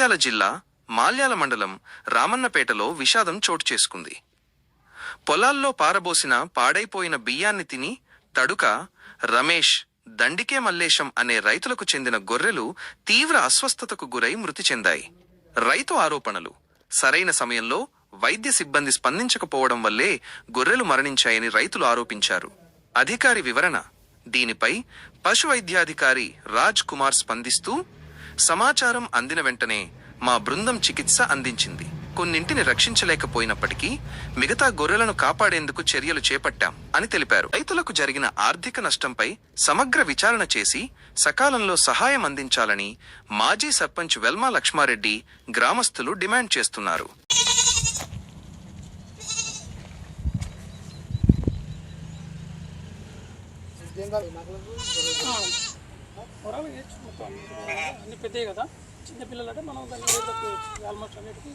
జగిత్యాల జిల్లా మాల్యాల మండలం రామన్నపేటలో విషాదం చోటు చేసుకుంది. పొలాల్లో పారబోసిన పాడైపోయిన బియ్యాన్ని తిని తడుక రమేష్ దండికే మల్లేశం అనే రైతులకు చెందిన గొర్రెలు తీవ్ర అస్వస్థతకు గురై మృతి చెందాయి. రైతు ఆరోపణలు. సరైన సమయంలో వైద్య సిబ్బంది స్పందించకపోవడం వల్లే గొర్రెలు మరణించాయని రైతులు ఆరోపించారు. అధికారి వివరణ. దీనిపై పశు వైద్యాధికారి రాజ్ కుమార్ స్పందిస్తూ సమాచారం అందిన వెంటనే మా బృందం చికిత్స అందించింది. కొన్నింటిని రక్షించలేకపోయినప్పటికీ మిగతా గొర్రెలను కాపాడేందుకు చర్యలు చేపట్టాం అని తెలిపారు. రైతులకు జరిగిన ఆర్థిక నష్టంపై సమగ్ర విచారణ చేసి సకాలంలో సహాయం అందించాలని మాజీ సర్పంచ్ వెల్మా లక్ష్మారెడ్డి గ్రామస్తులు డిమాండ్ చేస్తున్నారు. మొత్తం. అన్ని పెద్దవి కదా. చిన్న పిల్లలు అంటే మనం దాన్ని ఆల్మోస్ట్ అన్నిటికీ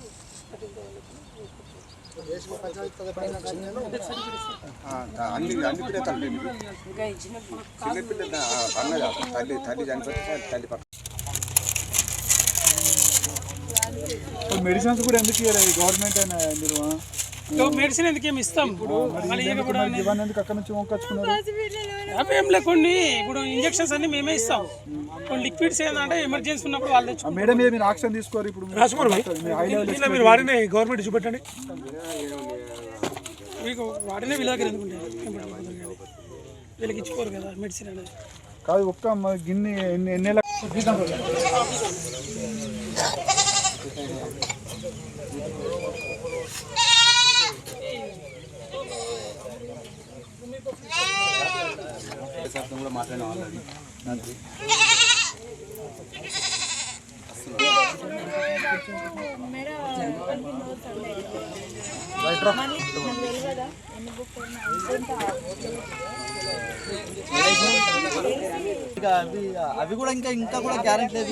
అన్ని అన్ని పిల్లలు తల్లి తల్లి తల్లి చనిపోతే తల్లి పక్క. మెడిసిన్స్ కూడా ఎందుకు ఇవ్వలేదు? గవర్నమెంట్ అయినా మీరు మెడిసిన్ ఎందుకు ఏమి ఇస్తాం? మళ్ళీ అవి ఏం లే కొన్ని. ఇప్పుడు ఇంజెక్షన్స్ అన్ని మేమే ఇస్తాం. కొన్ని లిక్విడ్స్ ఏంటంటే ఎమర్జెన్సీ ఉన్నప్పుడు వాళ్ళు తెచ్చు ఆ మేడం మీద మీరు యాక్షన్ తీసుకోరు ఇప్పుడు? మీరు వాడిన గవర్నమెంట్ చూపెట్టండి. మీకు వాటినే వీళ్ళ దగ్గర ఎందుకుంటే వీళ్ళకి ఇచ్చుకోరు కదా మెడిసిన్ అనేది. కాదు ఒక్క గిన్నె ఎన్ని ఎన్ని కూడా మాట్లాడిన ఆల్రెడీ అవి అవి కూడా ఇంకా ఇంకా కూడా గ్యారెంటీ లేదు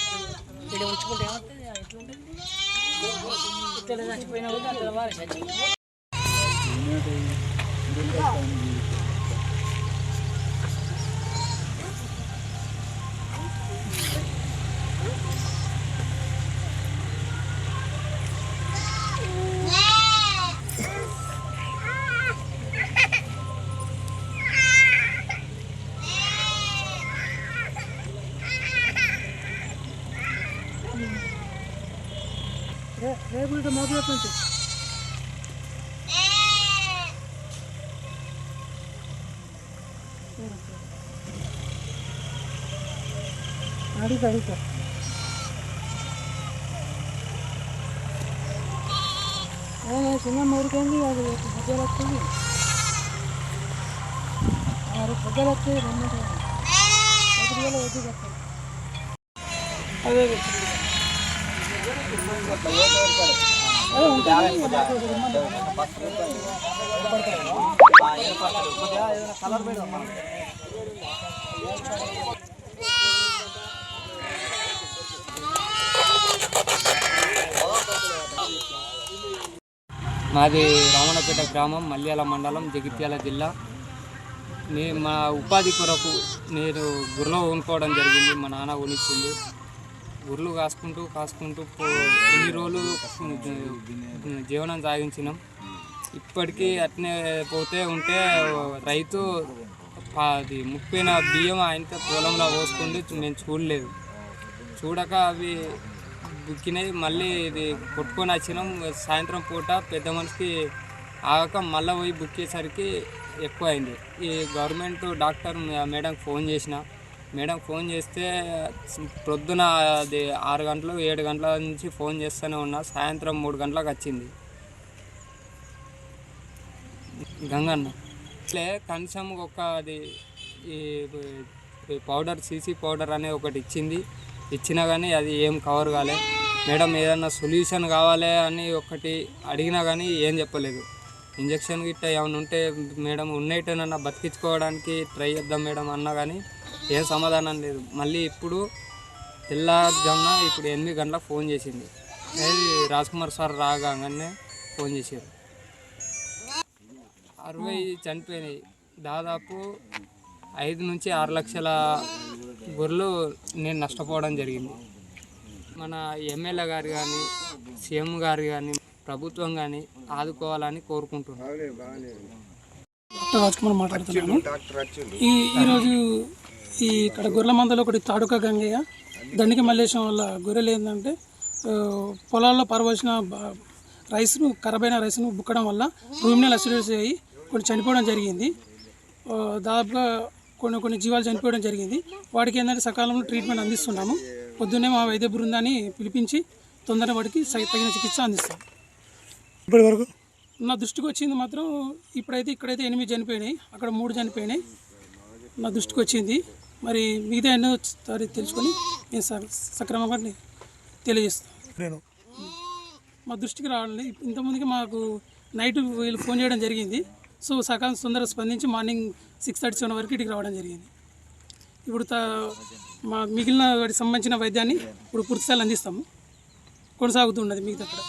ఇక్కడ ఉంచుకుంటే ఏమవుతుంది ఎట్లుంటుంది ఇక్కడ చచ్చిపోయినా కూడా అక్కడ వారు చచ్చిపోయి পুরোটা মদ আপনাকে আড়িকা আড়িকা হ্যাঁ সোনা মোর কেন্দ্রি আগে ভজা লাগছে আর ভজা লাগছে রান্না করে ওদিকে যাচ্ছে కలర్ పెడదాం మనం మాది రావణపేట గ్రామం మల్యాల మండలం జగిత్యాల జిల్లా. నే మా ఉపాధి కొరకు నేను గుర్రలో కొనుక్కోవడం జరిగింది మా నాన్న కొనిచ్చింది గుర్లు కాసుకుంటూ కాసుకుంటూ పో ఎన్ని రోజులు జీవనం సాగించినాం. ఇప్పటికీ అట్నే పోతే ఉంటే రైతు అది ముప్పిన బియ్యం ఆయనతో పొలంలో పోసుకుంటే మేము చూడలేదు. చూడక అవి బుక్కినవి మళ్ళీ ఇది కొట్టుకొని వచ్చినాం. సాయంత్రం పూట పెద్ద మనిషికి ఆగక మళ్ళీ పోయి బుక్కేసరికి ఎక్కువ అయింది ఈ గవర్నమెంట్ డాక్టర్ మేడంకి ఫోన్ చేసిన మేడం ఫోన్ చేస్తే ప్రొద్దున అది ఆరు గంటలు ఏడు గంటల నుంచి ఫోన్ చేస్తూనే ఉన్నా. సాయంత్రం మూడు గంటలకు వచ్చింది. గంగన్న. అట్లే కనీసం ఒక అది ఈ ఈ పౌడర్ సీసీ పౌడర్ అనే ఒకటి ఇచ్చింది. ఇచ్చినా కానీ అది ఏం కవర్ కాలే. మేడం ఏదన్నా సొల్యూషన్ కావాలి అని ఒకటి అడిగినా కానీ ఏం చెప్పలేదు. ఇంజక్షన్ గిట్ట ఏమైనా ఉంటే మేడం ఉన్నట్టేనన్నా బతికించుకోవడానికి ట్రై చేద్దాం మేడం అన్నా కానీ ఏం సమాధానం లేదు. మళ్ళీ ఇప్పుడు తెల్లారుజామున ఇప్పుడు ఎనిమిది గంటలకు ఫోన్ చేసింది. రాజ్ కుమార్ సార్ రాగానే ఫోన్ చేశారు. అరవై చనిపోయినాయి. దాదాపు ఐదు నుంచి ఆరు లక్షల గొర్రెలు నేను నష్టపోవడం జరిగింది. మన ఎమ్మెల్యే గారు కానీ సీఎం గారు కానీ ప్రభుత్వం కానీ ఆదుకోవాలని కోరుకుంటున్నాను డాక్టర్ రాజ్ కుమార్ మాట్లాడుతున్నాను. ఈరోజు ఈ ఇక్కడ గొర్రెల మందలో ఒకటి తాడుక గంగయ్య. దండికి మల్లేశం వల్ల గొర్రెలు ఏంటంటే పొలాల్లో పరవలసిన రైస్ను ఖరాబ్ అయిన రైస్ను బుక్కడం వల్ల రూమినల్ అసిడెట్స్ అయ్యి కొన్ని చనిపోవడం జరిగింది. దాదాపుగా కొన్ని కొన్ని జీవాలు చనిపోవడం జరిగింది. వాటికి ఏంటంటే సకాలంలో ట్రీట్మెంట్ అందిస్తున్నాము. పొద్దున్నే మా వైద్య బృందాన్ని పిలిపించి తొందర వాటికి తగిన చికిత్స అందిస్తాం. ఇప్పటి వరకు? నా దృష్టికి వచ్చింది మాత్రం ఇప్పుడైతే ఇక్కడైతే ఎనిమిది చనిపోయినాయి. అక్కడ మూడు చనిపోయినాయి. నా దృష్టికి వచ్చింది. మరి మిగతా ఎన్నో సారి తెలుసుకొని నేను సక్రమంగా తెలియజేస్తాను. నేను మా దృష్టికి రావాలి ఇంతకుముందుకి మాకు నైట్ వీళ్ళు ఫోన్ చేయడం జరిగింది. సో సకాలం తొందరగా స్పందించి మార్నింగ్ సిక్స్ థర్టీ సెవెన్ వరకు ఇటుకి రావడం జరిగింది. ఇప్పుడు త మా మిగిలిన వాటికి సంబంధించిన వైద్యాన్ని ఇప్పుడు పూర్తిస్థాయిలో అందిస్తాము. కొనసాగుతున్నది మిగతా అక్కడ